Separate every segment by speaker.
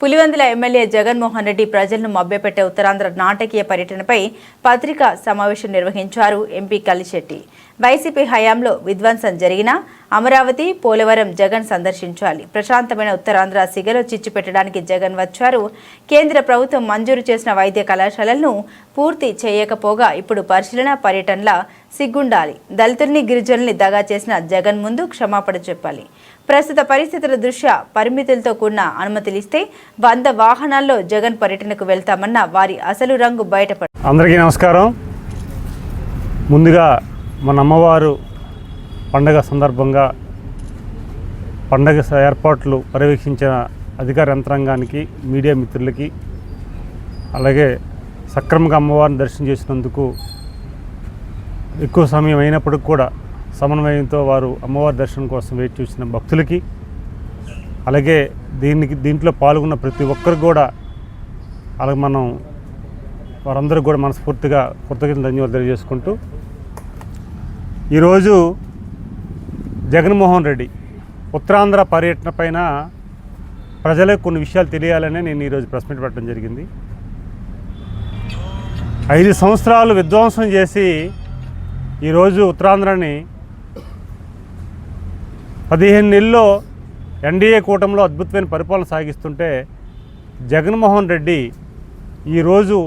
Speaker 1: Pulivendula MLA Jaganmohan Reddy ప్రజలను మభ్యపెట్టే ఉత్తరాంధ్ర నాటకీయ పర్యటనపై పత్రికా సమావేశం నిర్వహించారు ఎంపీ కలిశెట్టి వైసీపీ హయాంలో విధ్వంసం జరిగినా అమరావతి పోలవరం జగన్ సందర్శించాలి. ప్రశాంతమైన ఉత్తరాంధ్ర సిగలో చిచ్చు పెట్టడానికి జగన్ వచ్చారు. కేంద్ర ప్రభుత్వం మంజూరు చేసిన వైద్య కళాశాలలను పూర్తి చేయకపోగా ఇప్పుడు పరిశీలన పర్యటనల సిగ్గుండాలి. దళితుల్ని గిరిజనుల్ని దగా చేసిన జగన్ ముందు క్షమాపణ చెప్పాలి. ప్రస్తుత పరిస్థితుల దృష్ట్యా పరిమితులతో కూడిన అనుమతిలిస్తే వంద వాహనాల్లో జగన్ పర్యటనకు వెళ్తామన్న వారి అసలు రంగు బయటపడ
Speaker 2: అందరికీ నమస్కారం. ముందుగా మన అమ్మవారు పండగ సందర్భంగా పండగ ఏర్పాట్లు పర్యవేక్షించిన అధికార యంత్రాంగానికి మీడియా మిత్రులకి అలాగే సక్రమంగా అమ్మవారిని దర్శనం చేసినందుకు ఎక్కువ సమయం అయినప్పటికి కూడా సమన్వయంతో వారు అమ్మవారి దర్శనం కోసం వేచి చూసిన భక్తులకి అలాగే దీనికి దీంట్లో పాల్గొన్న ప్రతి ఒక్కరు కూడా అలాగే మనం వారందరూ కూడా మనస్ఫూర్తిగా కృతజ్ఞతలు ధన్యవాదాలు తెలియజేసుకుంటూ ఈరోజు జగన్మోహన్ రెడ్డి ఉత్తరాంధ్ర పర్యటన పైన ప్రజలకు కొన్ని విషయాలు తెలియాలనే నేను ఈరోజు ప్రెస్ మీట్ పెట్టడం జరిగింది. ఐదు సంవత్సరాలు విధ్వంసం చేసి ఈరోజు ఉత్తరాంధ్రని పదిహేను నెలల్లో ఎన్డీఏ కూటమిలో అద్భుతమైన పరిపాలన సాగిస్తుంటే జగన్మోహన్ రెడ్డి ఈరోజు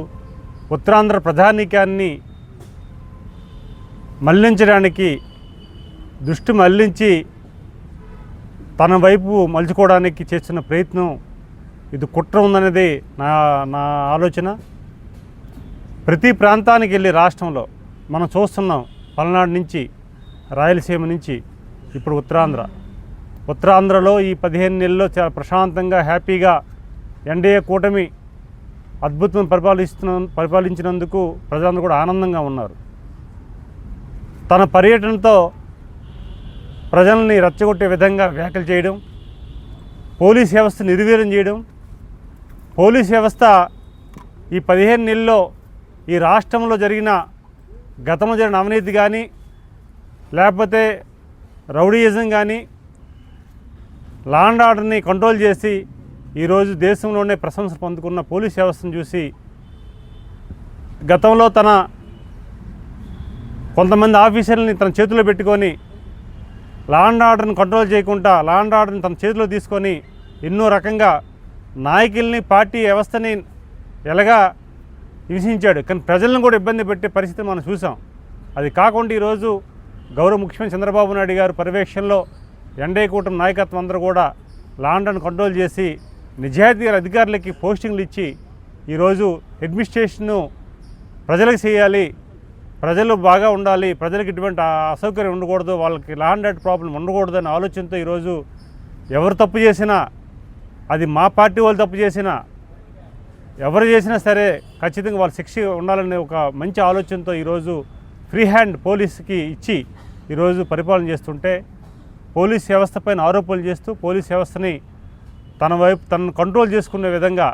Speaker 2: ఉత్తరాంధ్ర ప్రధానికాన్ని మళ్ళించడానికి దృష్టి మళ్ళించి తన వైపు మలుచుకోవడానికి చేస్తున్న ప్రయత్నం ఇది కుట్ర ఉందనేది నా నా ఆలోచన. ప్రతి ప్రాంతానికి వెళ్ళి రాష్ట్రంలో మనం చూస్తున్నాం పల్నాడు నుంచి రాయలసీమ నుంచి ఇప్పుడు ఉత్తరాంధ్ర. ఉత్తరాంధ్రలో ఈ పదిహేను నెలల్లో చాలా ప్రశాంతంగా హ్యాపీగా ఎన్డీఏ కూటమి అద్భుతం పరిపాలిస్తున్న పరిపాలించినందుకు ప్రజలందరూ కూడా ఆనందంగా ఉన్నారు. తన పర్యటనతో ప్రజల్ని రెచ్చగొట్టే విధంగా వ్యాఖ్యలు చేయడం పోలీస్ వ్యవస్థ నిర్వీర్యం చేయడం పోలీస్ వ్యవస్థ ఈ పదిహేను నెలల్లో ఈ రాష్ట్రంలో జరిగిన గతంలో జరిగిన అవినీతి కానీ లేకపోతే రౌడీయిజం కానీ లా అండ్ ఆర్డర్ని కంట్రోల్ చేసి ఈరోజు దేశంలోనే ప్రశంస పొందుకున్న పోలీస్ వ్యవస్థను చూసి గతంలో తన కొంతమంది ఆఫీసర్లని తన చేతిలో పెట్టుకొని లా అండ్ ఆర్డర్ని కంట్రోల్ చేయకుండా లా అండ్ ఆర్డర్ని తన చేతిలో తీసుకొని ఎన్నో రకంగా నాయకుల్ని పార్టీ వ్యవస్థని ఎలాగా హింసించాడు. కానీ ప్రజలను కూడా ఇబ్బంది పెట్టే పరిస్థితి మనం చూసాం. అది కాకుండా ఈరోజు గౌరవ ముఖ్యమంత్రి చంద్రబాబు నాయుడు గారు పర్యవేక్షణలో ఎండే కూటమి నాయకత్వం అందరూ కూడా లా కంట్రోల్ చేసి నిజాయితీ అధికారులకి పోస్టింగ్లు ఇచ్చి ఈరోజు అడ్మినిస్ట్రేషన్ను ప్రజలకు చేయాలి ప్రజలు బాగా ఉండాలి ప్రజలకు ఇటువంటి అసౌకర్యం ఉండకూడదు వాళ్ళకి ల్యాండ్ అండ్ ప్రాబ్లం ఉండకూడదు అనే ఆలోచనతో ఈరోజు ఎవరు తప్పు చేసినా అది మా పార్టీ వాళ్ళు తప్పు చేసినా ఎవరు చేసినా సరే ఖచ్చితంగా వాళ్ళ శిక్ష ఉండాలనే ఒక మంచి ఆలోచనతో ఈరోజు ఫ్రీ హ్యాండ్ పోలీస్కి ఇచ్చి ఈరోజు పరిపాలన చేస్తుంటే పోలీస్ వ్యవస్థ పైన ఆరోపణలు చేస్తూ పోలీస్ వ్యవస్థని తన వైపు తనను కంట్రోల్ చేసుకునే విధంగా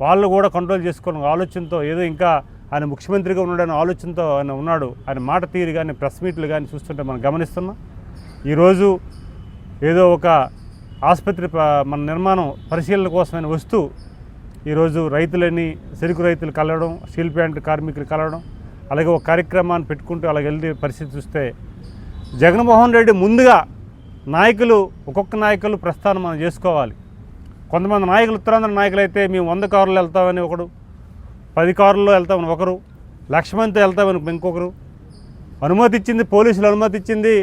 Speaker 2: వాళ్ళు కూడా కంట్రోల్ చేసుకునే ఆలోచనతో ఏదో ఇంకా ఆయన ముఖ్యమంత్రిగా ఉన్నాడనే ఆలోచనతో ఆయన ఉన్నాడు. ఆయన మాట తీరు కానీ ప్రెస్ మీట్లు కానీ చూస్తుంటే మనం గమనిస్తున్నాం. ఈరోజు ఏదో ఒక ఆసుపత్రి ప- మన నిర్మాణం పరిశీలన కోసమైన వస్తూ ఈరోజు రైతులని చెరుకు రైతులు కలవడం స్టీల్ ప్లాంట్ కార్మికులు కలవడం అలాగే ఒక కార్యక్రమాన్ని పెట్టుకుంటూ అలాగే వెళ్ళే పరిస్థితి చూస్తే జగన్మోహన్ రెడ్డి ముందుగా నాయకులు ఒక్కొక్క నాయకులు ప్రస్థానం మనం చేసుకోవాలి. కొంతమంది నాయకులు ఉత్తరాంధ్ర నాయకులు అయితే మేము వంద కారులు వెళ్తామని ఒకడు పది కారుల్లో వెళ్తామని ఒకరు లక్ష మందితో వెళ్తామని ఇంకొకరు. అనుమతి ఇచ్చింది పోలీసులు అనుమతి ఇచ్చింది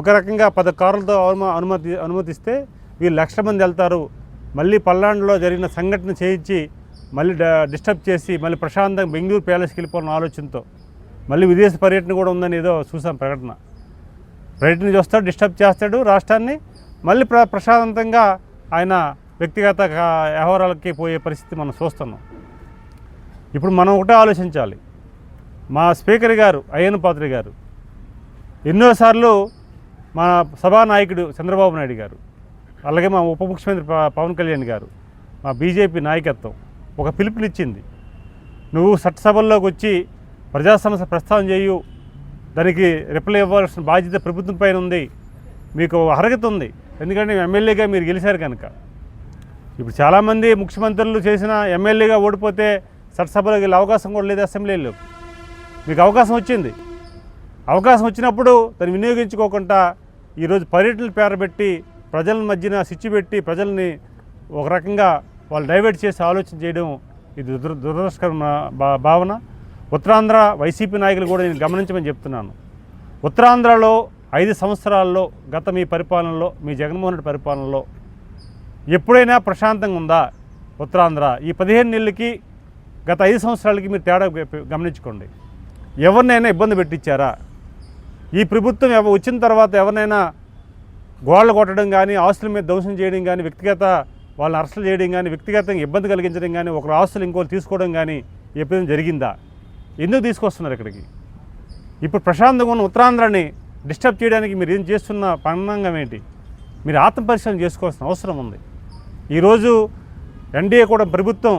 Speaker 2: ఒక రకంగా పది కార్లతో అనుమతి అనుమతిస్తే వీళ్ళు లక్షల మంది వెళ్తారు. మళ్ళీ పల్నాడులో జరిగిన సంఘటన చేయించి మళ్ళీ డిస్టర్బ్ చేసి మళ్ళీ ప్రశాంతంగా బెంగళూరు ప్యాలెస్కి వెళ్ళిపోవాలన్న ఆలోచనతో మళ్ళీ విదేశ పర్యటన కూడా ఉందని ఏదో చూసాం ప్రకటన. పర్యటన చూస్తాడు డిస్టర్బ్ చేస్తాడు రాష్ట్రాన్ని. మళ్ళీ ప్ర ప్రశాంతంగా ఆయన వ్యక్తిగత వ్యవహారాలకి పోయే పరిస్థితి మనం చూస్తున్నాం. ఇప్పుడు మనం ఒకటే ఆలోచించాలి. మా స్పీకర్ గారు అయ్యన్ పాత్రి గారు ఎన్నోసార్లు మా సభానాయకుడు చంద్రబాబు నాయుడు గారు అలాగే మా ఉప ముఖ్యమంత్రి ప- పవన్ కళ్యాణ్ గారు మా బీజేపీ నాయకత్వం ఒక పిలుపునిచ్చింది. నువ్వు చట్టసభల్లోకి వచ్చి ప్రజా సమస్య ప్రస్తావన చేయు దానికి రిప్లై ఇవ్వాల్సిన బాధ్యత ప్రభుత్వం పైన ఉంది మీకు అర్హత ఉంది. ఎందుకంటే ఎమ్మెల్యేగా మీరు గెలిచారు కనుక. ఇప్పుడు చాలామంది ముఖ్యమంత్రులు చేసిన ఎమ్మెల్యేగా ఓడిపోతే చట్టసభలోకి వెళ్ళే అవకాశం కూడా లేదు అసెంబ్లీలో. మీకు అవకాశం వచ్చింది. అవకాశం వచ్చినప్పుడు దాన్ని వినియోగించుకోకుండా ఈరోజు పర్యటనలు పేరబెట్టి ప్రజల మధ్యన సిచ్చి పెట్టి ప్రజల్ని ఒక రకంగా వాళ్ళు డైవర్ట్ చేసి ఆలోచన చేయడం ఇది దుర దురదృష్టకరమైన భావన. ఉత్తరాంధ్ర వైసీపీ నాయకులు కూడా నేను గమనించమని చెప్తున్నాను. ఉత్తరాంధ్రలో ఐదు సంవత్సరాల్లో గత మీ పరిపాలనలో మీ జగన్మోహన్ రెడ్డి పరిపాలనలో ఎప్పుడైనా ప్రశాంతంగా ఉందా ఉత్తరాంధ్ర? ఈ పదిహేను నెలలకి గత ఐదు సంవత్సరాలకి మీరు తేడా గమనించుకోండి. ఎవరినైనా ఇబ్బంది పెట్టించారా ఈ ప్రభుత్వం ఎవ వచ్చిన తర్వాత ఎవరినైనా గోడలు కొట్టడం కానీ ఆస్తుల మీద దోషం చేయడం కానీ వ్యక్తిగత వాళ్ళని అరెస్టులు చేయడం కానీ వ్యక్తిగతంగా ఇబ్బంది కలిగించడం కానీ ఒకరు ఆస్తులు ఇంకోరు తీసుకోవడం కానీ ఎప్పుడైనా జరిగిందా? ఎందుకు తీసుకొస్తున్నారు ఇక్కడికి? ఇప్పుడు ప్రశాంతంగా ఉన్న ఉత్తరాంధ్రని డిస్టర్బ్ చేయడానికి మీరు ఏం చేస్తున్న పరిణామం ఏంటి? మీరు ఆత్మపరిశీలన చేసుకోవాల్సిన అవసరం ఉంది. ఈరోజు ఎన్డీఏ కూడా ప్రభుత్వం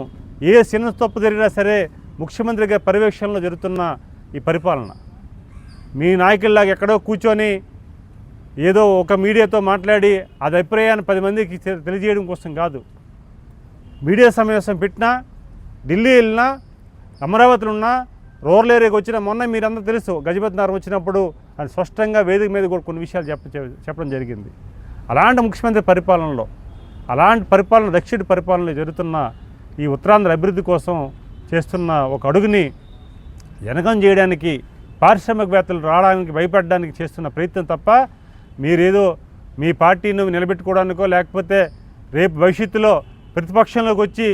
Speaker 2: ఏ చిన్న తప్పు జరిగినా సరే ముఖ్యమంత్రి గారి పర్యవేక్షణలో జరుగుతున్న ఈ పరిపాలన. మీ నాయకుల్లాగా ఎక్కడో కూర్చొని ఏదో ఒక మీడియాతో మాట్లాడి అది అభిప్రాయాన్ని పది మందికి తెలియజేయడం కోసం కాదు. మీడియా సమావేశం పెట్టినా ఢిల్లీ వెళ్ళినా అమరావతిలో ఉన్నా రూరల్ ఏరియాకి వచ్చిన మొన్న మీరందరూ తెలుసు గజపతినగరం వచ్చినప్పుడు అది స్పష్టంగా వేదిక మీద కూడా కొన్ని విషయాలు చెప్ప చెప్పడం జరిగింది. అలాంటి ముఖ్యమంత్రి పరిపాలనలో అలాంటి పరిపాలన దక్షిణ పరిపాలనలో జరుగుతున్న ఈ ఉత్తరాంధ్ర అభివృద్ధి కోసం చేస్తున్న ఒక అడుగుని వెనకం చేయడానికి పారిశ్రామికవేత్తలు రావడానికి భయపడడానికి చేస్తున్న ప్రయత్నం తప్ప మీరేదో మీ పార్టీని నిలబెట్టుకోవడానికో లేకపోతే రేపు భవిష్యత్తులో ప్రతిపక్షంలోకి వచ్చి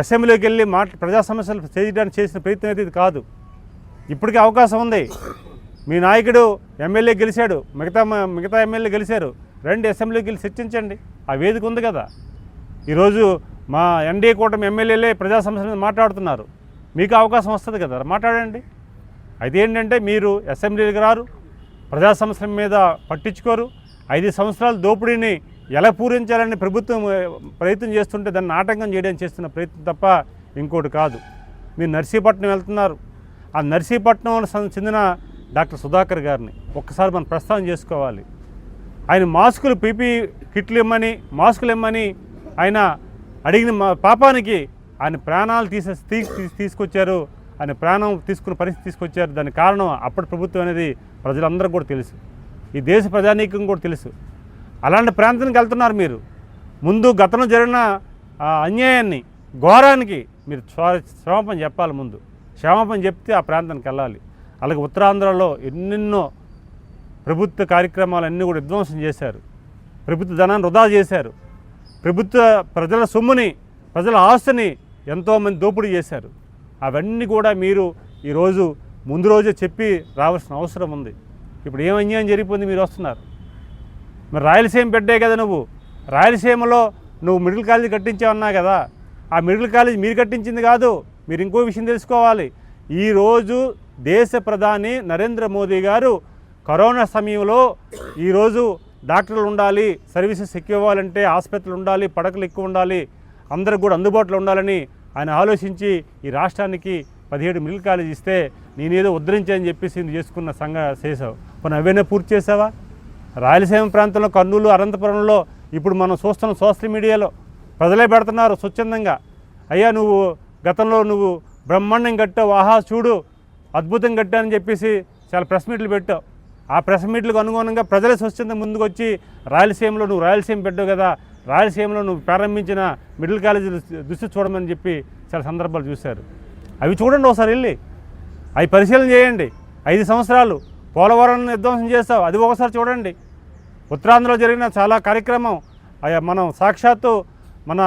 Speaker 2: అసెంబ్లీకి వెళ్ళి మాట ప్రజా సమస్యలు చేయడానికి చేసిన ప్రయత్నం అయితే ఇది కాదు. ఇప్పటికే అవకాశం ఉంది. మీ నాయకుడు ఎమ్మెల్యే గెలిచాడు మిగతా మిగతా ఎమ్మెల్యే గెలిచారు. రండి అసెంబ్లీకి వెళ్ళి చర్చించండి. ఆ వేదిక ఉంది కదా. ఈరోజు మా ఎన్డీఏ కూటమి ఎమ్మెల్యేలే ప్రజా సమస్యల మీద మాట్లాడుతున్నారు. మీకు అవకాశం వస్తుంది కదా మాట్లాడండి. అయితే ఏంటంటే మీరు అసెంబ్లీలకు రారు ప్రజా సమస్యల మీద పట్టించుకోరు. ఐదు సంవత్సరాల దోపిడీని ఎలా పూరించాలని ప్రభుత్వం ప్రయత్నం చేస్తుంటే దాన్ని ఆటంకం చేయడానికి చేస్తున్న ప్రయత్నం తప్ప ఇంకోటి కాదు. మీరు నర్సీపట్నం వెళ్తున్నారు. ఆ నర్సీపట్నం చెందిన డాక్టర్ సుధాకర్ గారిని ఒక్కసారి మనం ప్రస్తావన చేసుకోవాలి. ఆయన మాస్కులు పీపీ కిట్లు ఇమ్మని మాస్కులు ఇమ్మని ఆయన అడిగిన మా పాపానికి ఆయన ప్రాణాలు తీసే తీసుకొచ్చారు. ఆయన ప్రాణం తీసుకున్న పరిస్థితి తీసుకొచ్చారు. దాని కారణం అప్పటి ప్రభుత్వం అనేది ప్రజలందరికీ కూడా తెలుసు. ఈ దేశ ప్రజానీకం కూడా తెలుసు. అలాంటి ప్రాంతానికి వెళ్తున్నారు మీరు. ముందు గతంలో జరిగిన అన్యాయాన్ని ఘోరానికి మీరు క్షమాపణ చెప్పాలి ముందు. క్షమాపణ చెప్తే ఆ ప్రాంతానికి వెళ్ళాలి. అలాగే ఉత్తరాంధ్రలో ఎన్నెన్నో ప్రభుత్వ కార్యక్రమాలన్నీ కూడా విధ్వంసం చేశారు. ప్రభుత్వ ధనాన్ని వృధా చేశారు. ప్రభుత్వ ప్రజల సొమ్ముని ప్రజల ఆస్తిని ఎంతోమంది దోపిడీ చేశారు. అవన్నీ కూడా మీరు ఈరోజు ముందు రోజే చెప్పి రావాల్సిన అవసరం ఉంది. ఇప్పుడు ఏం అన్యాయం జరిగిపోయింది మీరు వస్తున్నారు? మరి రాయలసీమ బిడ్డే కదా నువ్వు. రాయలసీమలో నువ్వు మిడిల్ కాలేజ్ కట్టించావన్నా కదా. ఆ మిడిల్ కాలేజ్ మీరు కట్టించింది కాదు. మీరు ఇంకో విషయం తెలుసుకోవాలి. ఈరోజు దేశ ప్రధాని నరేంద్ర మోదీ గారు కరోనా సమయంలో ఈరోజు డాక్టర్లు ఉండాలి సర్వీసెస్ ఎక్కువ ఇవ్వాలంటే ఆసుపత్రులు ఉండాలి పడకలు ఎక్కువ ఉండాలి అందరికి కూడా అందుబాటులో ఉండాలని ఆయన ఆలోచించి ఈ రాష్ట్రానికి పదిహేడు మిడిల్ కాలేజ్ ఇస్తే నేనేదో ఉద్ధరించాయని చెప్పేసి నువ్వు చేసుకున్న సంఘ చేసావు కొన్ని అవైనా పూర్తి చేసావా? రాయలసీమ ప్రాంతంలో కర్నూలు అనంతపురంలో ఇప్పుడు మనం చూస్తున్న సోషల్ మీడియాలో ప్రజలే పెడుతున్నారు స్వచ్ఛందంగా. అయ్యా నువ్వు గతంలో నువ్వు బ్రహ్మాండం కట్టావు ఆహా చూడు అద్భుతం కట్టానని చెప్పేసి చాలా ప్రెస్ మీట్లు పెట్టావు. ఆ ప్రెస్ మీట్లకు అనుగుణంగా ప్రజల స్వచ్ఛంద ముందుకు వచ్చి రాయలసీమలో నువ్వు రాయలసీమ పెట్టావు కదా రాయలసీమలో నువ్వు ప్రారంభించిన మిడిల్ కాలేజీలు దృష్టి చూడమని చెప్పి చాలా సందర్భాలు చూశారు. అవి చూడండి ఒకసారి వెళ్ళి. అవి పరిశీలన చేయండి. ఐదు సంవత్సరాలు పోలవరం విధ్వంసం చేస్తావు అది ఒకసారి చూడండి. ఉత్తరాంధ్రలో జరిగిన చాలా కార్యక్రమం మనం సాక్షాత్తు మన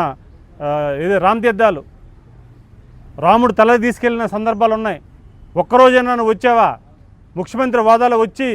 Speaker 2: ఇది రామతీర్థాలు రాముడు తల తీసుకెళ్ళిన సందర్భాలు ఉన్నాయి. ఒక్కరోజైనా నువ్వు వచ్చావా? ముఖ్యమంత్రి వాదాలు వచ్చి